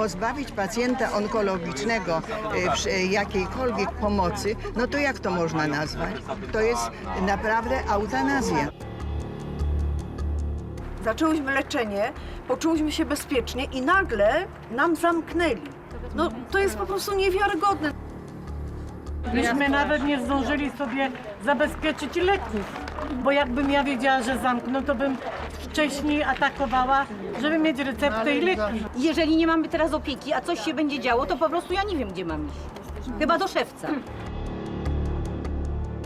pozbawić pacjenta onkologicznego e, e, jakiejkolwiek pomocy, no to jak to można nazwać? To jest naprawdę eutanazja. Zaczęłyśmy leczenie, poczułyśmy się bezpiecznie i nagle nam zamknęli. No to jest po prostu niewiarygodne. Myśmy nawet nie zdążyli sobie zabezpieczyć leków, bo jakbym ja wiedziała, że zamkną, to bym wcześniej atakowała, żeby mieć receptę i leki. Jeżeli nie mamy teraz opieki, a coś się będzie działo, to po prostu ja nie wiem, gdzie mam iść. Chyba do szewca.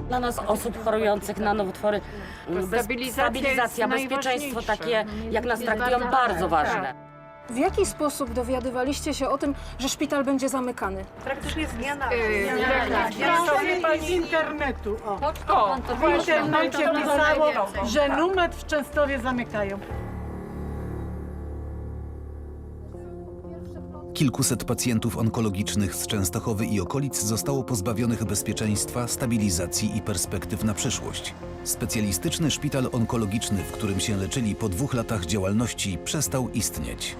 Dla nas osób chorujących na nowotwory bez, stabilizacja jest bezpieczeństwo najważniejsza. takie, jak nas traktują, bardzo ważne. W jaki sposób dowiadywaliście się o tym, że szpital będzie zamykany? Praktycznie z dnia na Ja sobie pan z internetu, o. W internecie pisało, że numer w Częstowie zamykają. Kilkuset pacjentów onkologicznych z Częstochowy i okolic zostało pozbawionych bezpieczeństwa, stabilizacji i perspektyw na przyszłość. Specjalistyczny szpital onkologiczny, w którym się leczyli po dwóch latach działalności, przestał istnieć.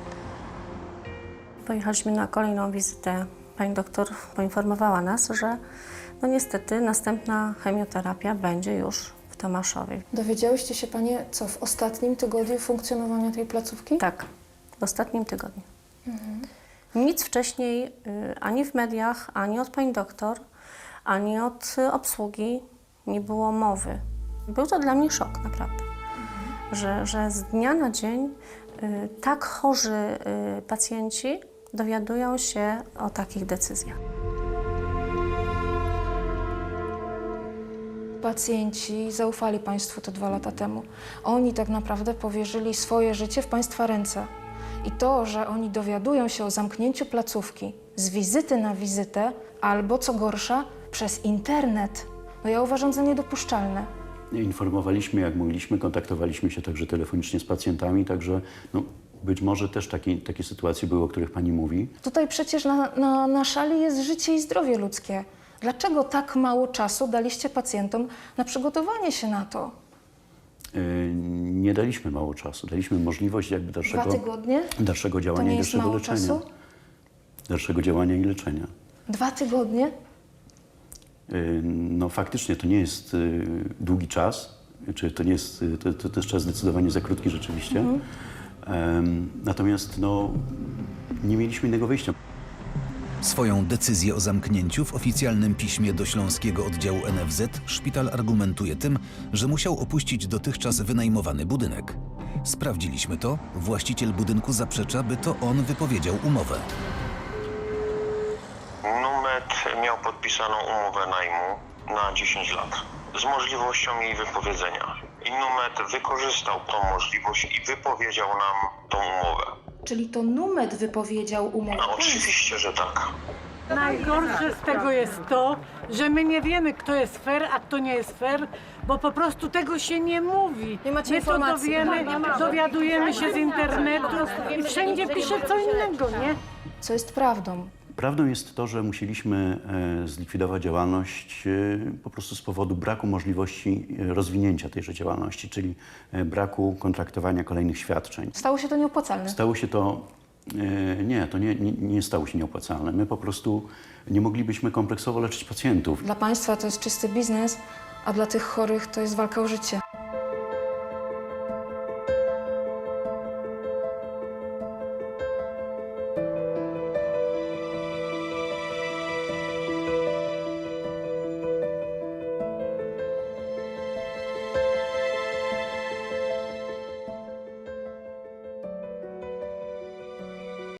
Pojechaliśmy na kolejną wizytę. Pani doktor poinformowała nas, że no niestety następna chemioterapia będzie już w Tomaszowie. Dowiedziałyście się Panie, co w ostatnim tygodniu funkcjonowania tej placówki? Tak, w ostatnim tygodniu. Nic wcześniej y, ani w mediach, ani od pani doktor, ani od y, obsługi nie było mowy. Był to dla mnie szok, naprawdę. Że, że z dnia na dzień y, tak chorzy y, pacjenci dowiadują się o takich decyzjach. Pacjenci zaufali Państwu to dwa lata temu. Oni tak naprawdę powierzyli swoje życie w Państwa ręce. I to, że oni dowiadują się o zamknięciu placówki z wizyty na wizytę, albo co gorsza, przez internet, no ja uważam za niedopuszczalne. Informowaliśmy jak mogliśmy, kontaktowaliśmy się także telefonicznie z pacjentami, także no, być może też takie, takie sytuacje były, o których Pani mówi. Tutaj przecież na, na, na szali jest życie i zdrowie ludzkie. Dlaczego tak mało czasu daliście pacjentom na przygotowanie się na to? Yy, Nie daliśmy mało czasu, daliśmy możliwość jakby dalszego, Dwa tygodnie? dalszego To działania nie i jest dalszego mało leczenia. czasu? Dalszego działania i leczenia. Dwa tygodnie? Yy, No faktycznie to nie jest yy, długi czas, czy to nie jest, yy, to, to, to jest czas zdecydowanie za krótki rzeczywiście. Natomiast no, nie mieliśmy innego wyjścia. Swoją decyzję o zamknięciu w oficjalnym piśmie do śląskiego oddziału NFZ szpital argumentuje tym, że musiał opuścić dotychczas wynajmowany budynek. Sprawdziliśmy to, właściciel budynku zaprzecza, by to on wypowiedział umowę. Numet miał podpisaną umowę najmu na 10 lat z możliwością jej wypowiedzenia. I Numet wykorzystał tą możliwość i wypowiedział nam tą umowę. Czyli to Numet wypowiedział umowę. A oczywiście, że tak. Najgorsze z tego jest to, że my nie wiemy, kto jest fair, a kto nie jest fair, bo po prostu tego się nie mówi. Nie macie my informacji. to dowiemy, dowiadujemy się z internetu i wszędzie pisze co innego, nie? Co jest prawdą? Prawdą jest to, że musieliśmy e, zlikwidować działalność e, po prostu z powodu braku możliwości e, rozwinięcia tejże działalności, czyli braku kontraktowania kolejnych świadczeń. Stało się to nieopłacalne. Stało się to, nie, to nie, nie, nie stało się nieopłacalne. My po prostu nie moglibyśmy kompleksowo leczyć pacjentów. Dla Państwa to jest czysty biznes, a dla tych chorych to jest walka o życie.